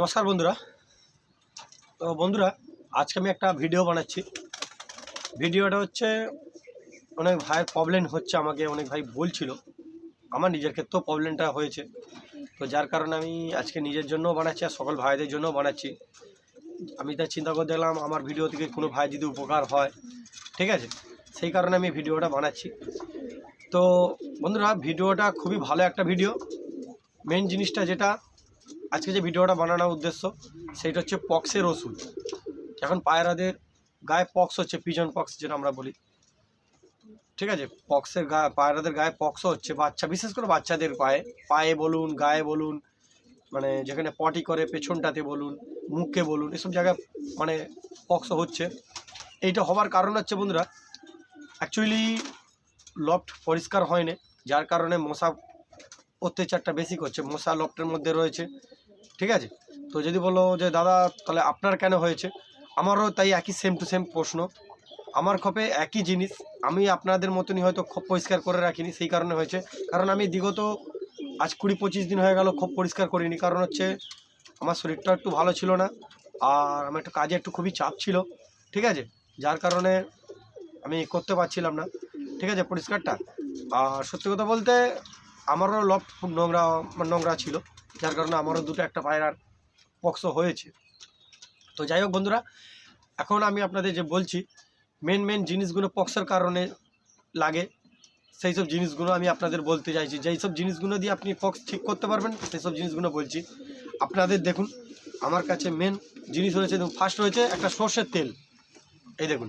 নমস্কার বন্ধুরা। তো বন্ধুরা, আজকে আমি একটা ভিডিও বানাচ্ছি। ভিডিওটা হচ্ছে, অনেক ভাইয়ের প্রবলেম হচ্ছে আমাকে, অনেক ভাই বলছিল আমার নিজের ক্ষেত্রেও প্রবলেমটা হয়েছে। তো যার কারণে আমি আজকে নিজের জন্য বানাচ্ছি আর সকল ভাইদের জন্য বানাচ্ছি। আমি তাই চিন্তা করে দেখলাম, আমার ভিডিও থেকে কোনো ভাই যদি উপকার হয়, ঠিক আছে? সেই কারণে আমি ভিডিওটা বানাচ্ছি। তো বন্ধুরা, ভিডিওটা খুবই ভালো একটা ভিডিও। মেন জিনিসটা যেটা আজকে যে ভিডিওটা বানানোর উদ্দেশ্য সেটা হচ্ছে পক্সের ওষুধ। এখন পায়রাদের গায়ে পক্স হচ্ছে, পিজন পক্স যেটা আমরা বলি। ঠিক আছে? পক্সের গায়ে পায়রাদের গায়ে পক্স হচ্ছে, বাচ্চা, বিশেষ করে বাচ্চাদের পায়ে। পায়ে বলুন, গায়ে বলুন মানে যেখানে পটি করে, পেছনটাতে বলুন, মুখে বলুন, এসব জায়গায় মানে পক্স হচ্ছে। এইটা হবার কারণ হচ্ছে বন্ধুরা অ্যাকচুয়ালি লফট পরিষ্কার হয়নি, যার কারণে মশা অত্যাচারটা বেশি করছে। মশা লফটের মধ্যে রয়েছে। ঠিক আছে? তো যদি বলো যে, দাদা, তাহলে আপনার কেন হয়েছে? আমারও তাই একই সেম টু সেম প্রশ্ন। আমার খপে একই জিনিস। আমি আপনাদের মতনই হয়তো খোপ পরিষ্কার করে রাখিনি, সেই কারণে হয়েছে। কারণ আমি বিগত আজ কুড়ি পঁচিশ দিন হয়ে গেল খোপ পরিষ্কার করিনি। কারণ হচ্ছে, আমার শরীরটা একটু ভালো ছিল না। আর আমার একটু কাজে একটু খুবই চাপ ছিল। ঠিক আছে? যার কারণে আমি করতে পারছিলাম না। ঠিক আছে, পরিষ্কারটা? আর সত্যি কথা বলতে, আমারও লফট খুব নোংরা নোংরা ছিল। যার কারণে আমারও দুটো একটা পায়রার পক্স হয়েছে। তো যাই হোক বন্ধুরা, এখন আমি আপনাদের যে বলছি মেন মেন জিনিসগুলো পক্সের কারণে লাগে, সেই সব জিনিসগুলো আমি আপনাদের বলতে চাইছি। যেই সব জিনিসগুলো দিয়ে আপনি পক্স ঠিক করতে পারবেন, সেই সব জিনিসগুলো বলছি। আপনাদের দেখুন, আমার কাছে মেন জিনিস রয়েছে ফার্স্ট রয়েছে একটা সর্ষের তেল। এই দেখুন,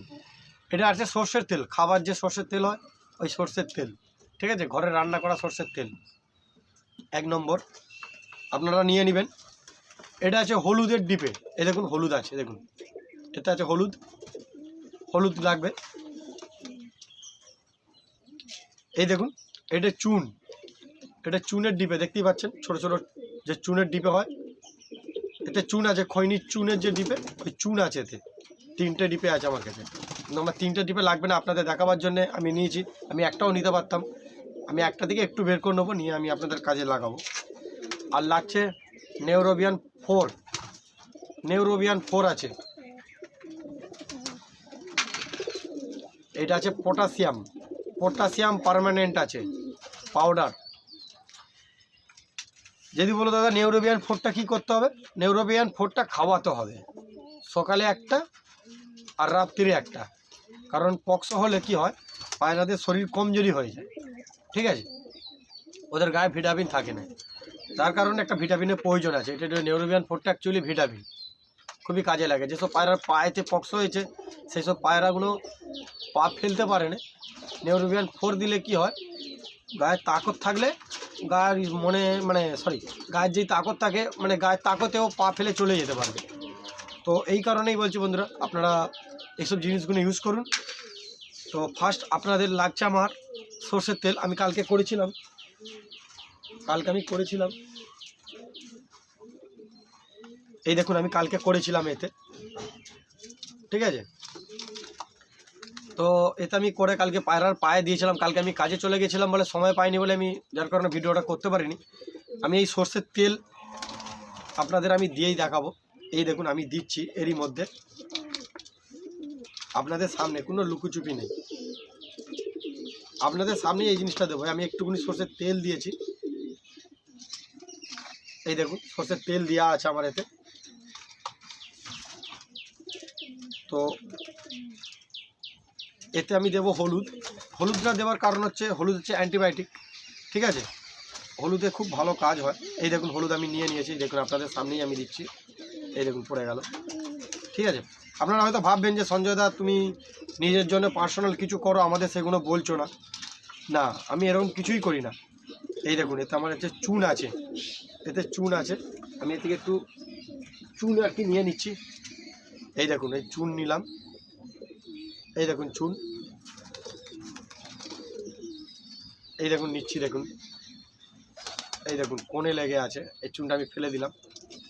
এটা আছে সর্ষের তেল, খাবার যে সর্ষের তেল হয়, ওই সর্ষের তেল। ঠিক আছে, ঘরে রান্না করা সর্ষের তেল। এক নম্বর। আপনারা নিয়ে নেবেন। এটা আছে হলুদের ডিপে। এ দেখুন, হলুদ আছে, দেখুন। এটা আছে হলুদ। হলুদ লাগবে। এই দেখুন, এটা চুন। এটা চুনের ডিপে, দেখতেই পাচ্ছেন? ছোট ছোট যে চুনের ডিপে হয়। এতে চুন আছে, খৈনির চুনের যে ডিপে, ওই চুন আছে এতে। তিনটে ডিপে আছে আমার কাছে। আমার তিনটে ডিপে লাগবে না, আপনাদের দেখাবার জন্য আমি নিয়েছি। আমি একটাও নিতে পারতাম। আমি একটা থেকে একটু বের করে নেব, নিয়ে আমি আপনাদের কাজে লাগাবো। আর লাগছে নেউরোবিয়ান ফোর নেউরোবিয়ান ফোর আছে। এটা আছে পটাশিয়াম পটাশিয়াম পার্মানেন্ট আছে। পাউডার যদি বলো দাদা নেউরোবিয়ান ফোরটা কি করতে হবে? নেউরোবিয়ান ফোরটা খাওয়াতে হবে। সকালে একটা আর রাত্রিরে একটা। কারণ পক্স হলে কি হয়? পায়রাদের শরীর কমজোরি হয়ে যায়। ঠিক আছে? ওদের গায়ে ভিটামিন থাকে না। তার কারণে একটা ভিটামিনের প্রয়োজন আছে। এটা নিউরোবিয়ান ফোরটা অ্যাকচুয়ালি ভিটামিন। খুবই কাজে লাগে। যেসব পায়রার পায়েতে পক্স হয়েছে সেই সব পায়রাগুলো পা ফেলতে পারে না নিউরোবিয়ান ফোর দিলে কি হয়, গায়ে তাকত থাকলে গায়ের মনে মানে সরি গায়ের যেই তাকত থাকে মানে গায়ের তাকতেও পা ফেলে চলে যেতে পারবে তো এই কারণেই বলছি বন্ধুরা, আপনারা এইসব জিনিসগুলো ইউজ করুন। তো ফার্স্ট আপনাদের লাগছে আমার সর্ষের তেল। আমি কালকে করেছিলাম। কালকে আমি করেছিলাম। এই দেখুন, আমি কালকে করেছিলাম এতে। ঠিক আছে? তো এতে আমি করে কালকে পায়রার পায়ে দিয়েছিলাম। কালকে আমি কাজে চলে গেছিলাম বলে সময় পাইনি বলে আমি যার কারণে ভিডিওটা করতে পারিনি। আমি এই সর্ষের তেল আপনাদের আমি দিয়েই দেখাবো। এই দেখুন, আমি দিচ্ছি এরই মধ্যে। আপনাদের সামনে কোনো লুকুচুপি নেই। আপনাদের সামনে এই জিনিসটা দেবো। আমি একটুখানি সর্ষের তেল দিয়েছি। এই দেখুন, সর্ষের তেল দেওয়া আছে আমার এতে। তো এতে আমি দেব হলুদ। হলুদটা দেওয়ার কারণ হচ্ছে, হলুদ হচ্ছে অ্যান্টিবায়োটিক, ঠিক আছে? হলুদে খুব ভালো কাজ হয়। এই দেখুন, হলুদ আমি নিয়ে নিয়েছি, দেখুন আপনাদের সামনেই আমি দিচ্ছি। এই দেখুন, পড়ে গেল। ঠিক আছে? আপনারা হয়তো ভাববেন যে, সঞ্জয় দা, তুমি নিজের জন্য পার্সোনাল কিছু করো, আমাদের সেগুলো বলছো না। না, আমি এরকম কিছুই করি না। এই দেখুন, এতে আমার হচ্ছে চুন আছে। এতে চুন আছে। আমি এর থেকে একটু চুন আর কি নিয়ে নিচ্ছি। এই দেখুন, এই চুন নিলাম। এই দেখুন চুন। এই দেখুন নিচ্ছি, দেখুন। এই দেখুন, কোণে লেগে আছে। এই চুনটা আমি ফেলে দিলাম।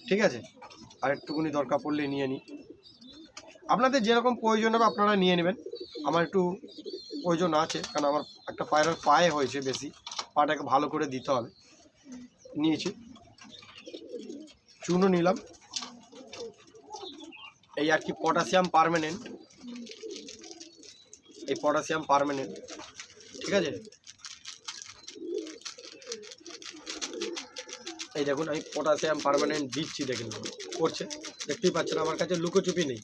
ঠিক আছে? আর একটুকুনি দরকার পড়লে নিয়ে নিই। আপনাদের যেরকম প্রয়োজন হবে আপনারা নিয়ে নেবেন। আমার একটু প্রয়োজন আছে, কারণ আমার একটা পায়রার পায়ে হয়েছে বেশি। পাটাকে ভালো করে দিতে হবে। নিয়েছি। চুনও নিলাম। এই আর কি পটাশিয়াম পারমানেন্ট। এই পটাশিয়াম পারমানেন্ট। ঠিক আছে? এই দেখুন, আমি পটাশিয়াম পারমানেন্ট দিচ্ছি দেখুন করছে। দেখতেই পাচ্ছেন, আমার কাছে লুকোচুপি নেই।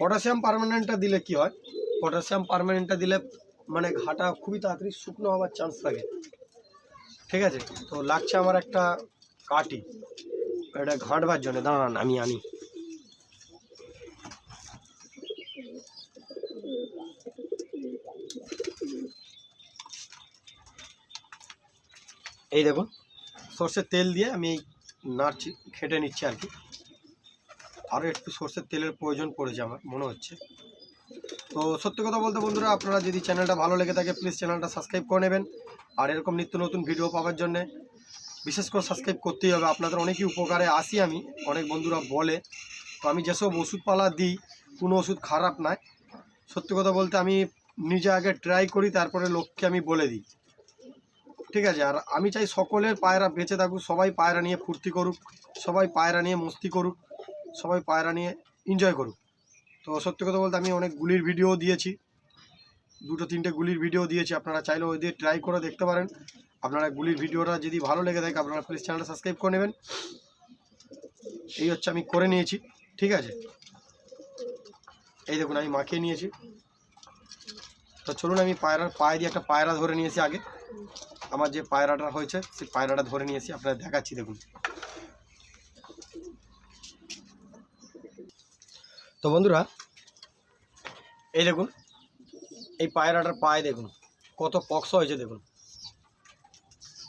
পটাশিয়াম পারমানেন্টটা দিলে কি হয়? পটাশিয়াম পারমানেন্টটা দিলে মানে ঘাটা খুবই তাড়াতাড়ি শুকনো হওয়ার চান্স থাকে। ঠিক আছে? তো লাগছে আমার একটা কাটি। এটা ঘাঁটবার জন্য, দাঁড়ান, আমি আনি। এই দেখুন, সর্ষের তেল দিয়ে আমি নাড়ছি, খেটে নিচ্ছি আর কি। আরও একটু সর্ষের তেলের প্রয়োজন পড়েছে আমার, মনে হচ্ছে। তো সত্যি কথা বলতে বন্ধুরা, আপনারা যদি চ্যানেলটা ভালো লেগে থাকে প্লিজ চ্যানেলটা সাবস্ক্রাইব করে নেবেন। আর এরকম নিত্য নতুন ভিডিও পাওয়ার জন্য বিশেষ করে সাবস্ক্রাইব করতেই হবে। আপনাদের অনেকই উপকারে আসি আমি, অনেক বন্ধুরা বলে। তো আমি যেসব ওষুধপালা দিই, কোনো ওষুধ খারাপ নয়। সত্যি কথা বলতে আমি নিজে আগে ট্রাই করি, তারপরে লোককে আমি বলে দিই। ঠিক আছে? আর আমি চাই সকলের পায়রা বেঁচে থাকুক, সবাই পায়রা নিয়ে ফুর্তি করুক, সবাই পায়রা নিয়ে মস্তি করুক, সবাই পায়রা নিয়ে এনজয় করুক। তো সত্যি কথা বলতে আমি অনেক গুলির ভিডিও দিয়েছি। দুটো তিনটে গুলির ভিডিও দিয়েছি, আপনারা চাইলে ওই দিয়ে ট্রাই করে দেখতে পারেন। আপনারা গুলির ভিডিওটা যদি ভালো লেগে থাকে, আপনারা প্লিজ চ্যানেলটা সাবস্ক্রাইব করে নেবেন। এই হচ্ছে আমি করে নিয়েছি, ঠিক আছে? এই দেখুন, আমি মাখিয়ে নিয়েছি। তো চলুন, আমি পায়রার পায়ে দিয়ে একটা পায়রা ধরে নিয়েছি আগে। আমার যে পায়রাটা হয়েছে, সেই পায়রাটা ধরে নিয়েছি, আপনারা দেখাচ্ছি, দেখুন। তো বন্ধুরা, এই দেখুন এই পায়রাটার পায়ে দেখুন, কত পক্স হয়েছে দেখুন।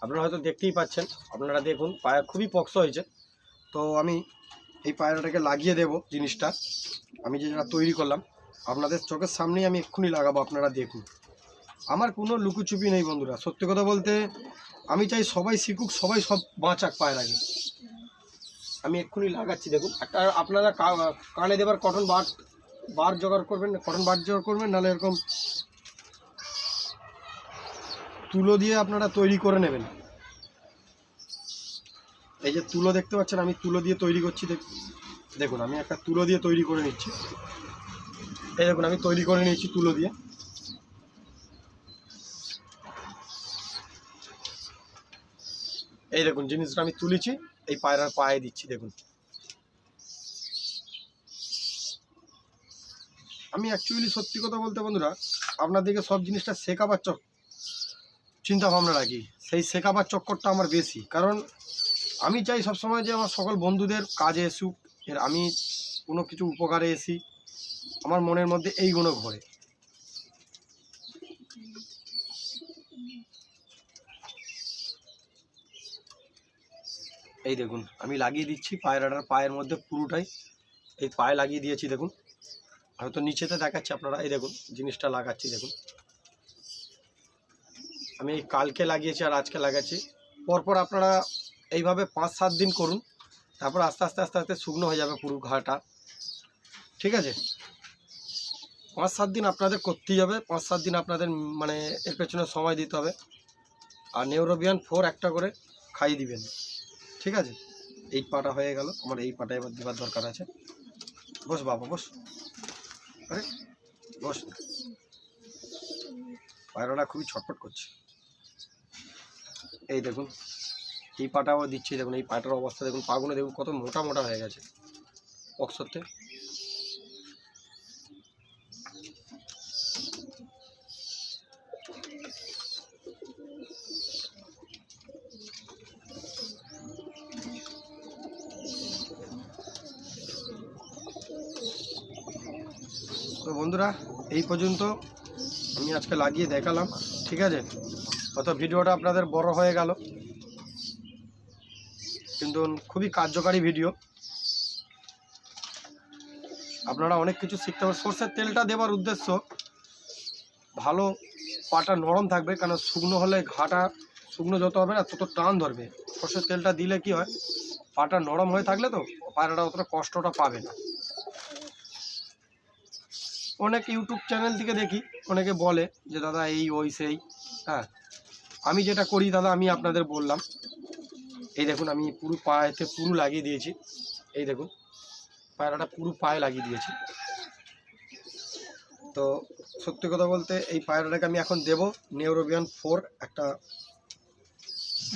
আপনারা হয়তো দেখতেই পাচ্ছেন, আপনারা দেখুন, পায়ে খুবই পক্স হয়েছে। তো আমি এই পায়রাটাকে লাগিয়ে দেব জিনিসটা। আমি যেটা তৈরি করলাম, আপনাদের চোখের সামনেই আমি এক্ষুনি লাগাবো, আপনারা দেখুন। আমার কোনো লুকুচুপি নেই বন্ধুরা, সত্যি কথা বলতে আমি চাই সবাই শিখুক, সবাই সব বাঁচাক পায়রাকে আমি এক্ষুনি লাগাচ্ছি, দেখুন। একটা আপনারা কানে দেবার কটন বার বার জোগাড় করবেন কটন বার জোগাড় করবেন, নাহলে এরকম তুলো দিয়ে আপনারা তৈরি করে নেবেন। এই যে তুলো দেখতে পাচ্ছেন, আমি তুলো দিয়ে তৈরি করছি, দেখ- দেখুন, আমি একটা তুলো দিয়ে তৈরি করে নিচ্ছি। এই দেখুন, আমি তৈরি করে নিয়েছি তুলো দিয়ে। এই দেখুন, জিনিসটা আমি তুলেছি, এই পায়রার পায়ে দিচ্ছি, দেখুন। আমি অ্যাকচুয়ালি সত্যি কথা বলতে বন্ধুরা, আপনাদেরকে সব জিনিসটা শেখাবার চক চিন্তা ভাবনা রাখি। সেই শেখাবার চক্করটা আমার বেশি। কারণ আমি চাই সবসময় যে আমার সকল বন্ধুদের কাজে এসুক। এর আমি কোনো কিছু উপকারে এসি। আমার মনের মধ্যে এই গুণ ঘরে। এই দেখুন, আমি লাগিয়ে দিচ্ছি পায়রাটার পায়ের মধ্যে পুরোটাই। এই পায়ে লাগিয়ে দিয়েছি, দেখুন। হয়তো নিচেতে দেখাচ্ছি আপনারা, এই দেখুন, জিনিসটা লাগাচ্ছি, দেখুন। আমি কালকে লাগিয়েছি আর আজকে লাগাচ্ছি। পরপর আপনারা এইভাবে পাঁচ, সাত দিন করুন। তারপর আস্তে আস্তে আস্তে আস্তে শুকনো হয়ে যাবে পুরো ঘাটা। ঠিক আছে? পাঁচ, সাত দিন আপনাদের করতেই হবে। পাঁচ, সাত দিন আপনাদের মানে এর পেছনে সময় দিতে হবে। আর নিউরোবিয়ান ফোর একটা করে খাইয়ে দিবেন। ঠিক আছে? এই পাটা হয়ে গেল। আমার এই পাটা এবার দেওয়ার দরকার আছে। বস বাবা, বস। আরে, বস। পায়রাটা খুবই ছটফট করছে। এই দেখুন, এই পাটাও দিচ্ছি দেখুন, এই পাটার অবস্থা, দেখুন পাগুলো দেখুন, কত মোটা মোটা হয়ে গেছে। অক্সরতে তো বন্ধুরা, এই পর্যন্ত আমি আজকে লাগিয়ে দেখালাম, ঠিক আছে? হয়তো ভিডিওটা আপনাদের বড় হয়ে গেল। কিন্তু খুবই কার্যকারী ভিডিও। আপনারা অনেক কিছু শিখতে পারেন সর্ষের তেলটা দেওয়ার উদ্দেশ্য, ভালো পাটা নরম থাকবে কারণ শুকনো হলে ঘাটা শুকনো যত হবে না, তত টান ধরবে। সর্ষের তেলটা দিলে কি হয়, পাটা নরম হয়ে থাকলে তো পায়রাটা অতটা কষ্টটা পাবে না। অনেক ইউটিউব চ্যানেল থেকে দেখি, অনেকে বলে যে, দাদা, এই, ওই, সেই। হ্যাঁ আমি যেটা করি দাদা, আমি আপনাদের বললাম। এই দেখুন, আমি পুরো পায়েতে পুরো লাগিয়ে দিয়েছি। এই দেখুন, পায়রাটা পুরো পায়ে লাগিয়ে দিয়েছি। তো সত্যি কথা বলতে, এই পায়রাটাকে আমি এখন দেব নিউরোবিয়ান ফোর একটা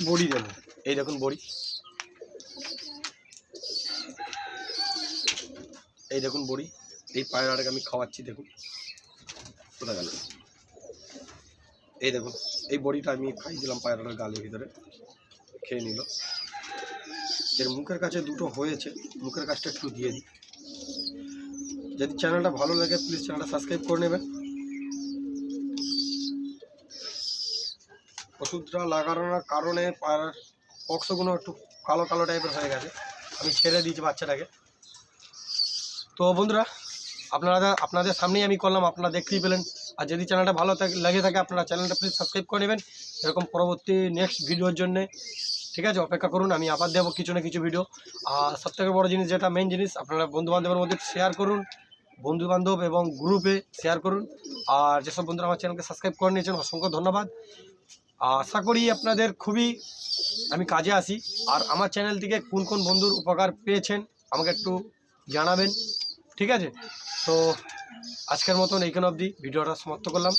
বড়ি দেব। এই দেখুন, বড়ি। এই দেখুন, বড়ি। এই পায়রাটাকে আমি খাওয়াচ্ছি, দেখুন। গেল? এই দেখুন এই বড়িটা আমি খাইয়ে দিলাম পায়রাটার গালের ভিতরে। খেয়ে নিল। এর মুখের কাছে দুটো হয়েছে। মুখের কাছটা একটু দিয়ে দিই। যদি চ্যানেলটা ভালো লাগে প্লিজ চ্যানেলটা সাবস্ক্রাইব করে নেবেন। ওষুধটা লাগানোর কারণে পায়রার পক্সগুলো একটু কালো কালো টাইপের হয়ে গেছে। আমি ছেড়ে দিয়েছি বাচ্চাটাকে। তো বন্ধুরা, আপনারা আপনাদের সামনেই আমি করলাম। আপনারা দেখতেই পেলেন আর যদি চ্যানেলটা ভালো লেগে থাকে আপনারা চ্যানেলটা প্লিজ সাবস্ক্রাইব করে নেবেন। এরকম পরবর্তী নেক্সট ভিডিওর জন্যে। ঠিক আছে, অপেক্ষা করুন, আমি আবার দেবো কিছু না কিছু ভিডিও আর সবথেকে বড় জিনিস যেটা মেন জিনিস, আপনারা বন্ধু বান্ধবের মধ্যে শেয়ার করুন বন্ধু বান্ধব এবং গ্রুপে শেয়ার করুন। আর যেসব বন্ধুরা আমার চ্যানেলকে সাবস্ক্রাইব করে নিয়েছেন, অসংখ্য ধন্যবাদ। আশা করি আপনাদের খুবই আমি কাজে আসি। আর আমার চ্যানেল থেকে কোন কোন বন্ধুর উপকার পেয়েছেন, আমাকে একটু জানাবেন। ঠিক আছে? তো আজকের মতন এইখানে অবধি ভিডিওটা সমাপ্ত করলাম।